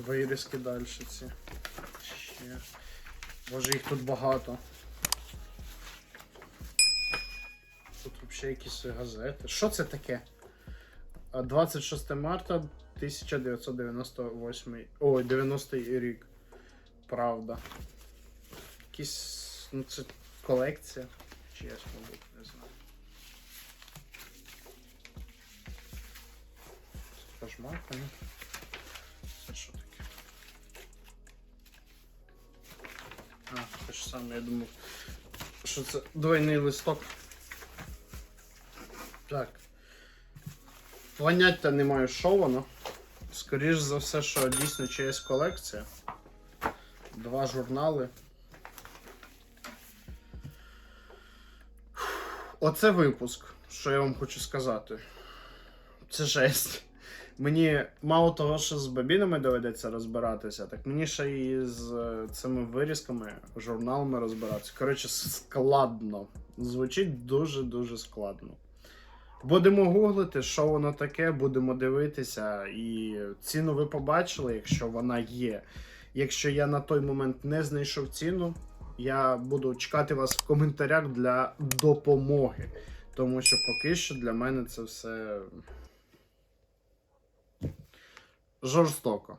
вирізки далі ці. Ще. Боже, їх тут багато. Тут взагалі якісь газети. Що це таке? 26 марта 1998. Ой, 90 рік. Правда. Якісь. Ну, це колекція. Чесно, мабуть, не знаю. Це пожмакано. Це що таке? Те ж саме, я думав, що це двойний листок. Так. Поняття не маю, що воно. Скоріш за все, що дійсно чиясь колекція. Два журнали. Оце випуск, що я вам хочу сказати. Це жесть. Мені мало того, що з бобінами доведеться розбиратися, так мені ще і з е, цими вирізками, журналами розбиратися. Коротше, складно. Звучить дуже-дуже складно. Будемо гуглити, що воно таке, будемо дивитися. І ціну ви побачили, якщо вона є. Якщо я на той момент не знайшов ціну, я буду чекати вас в коментарях для допомоги. Тому що поки що для мене це все жорстоко.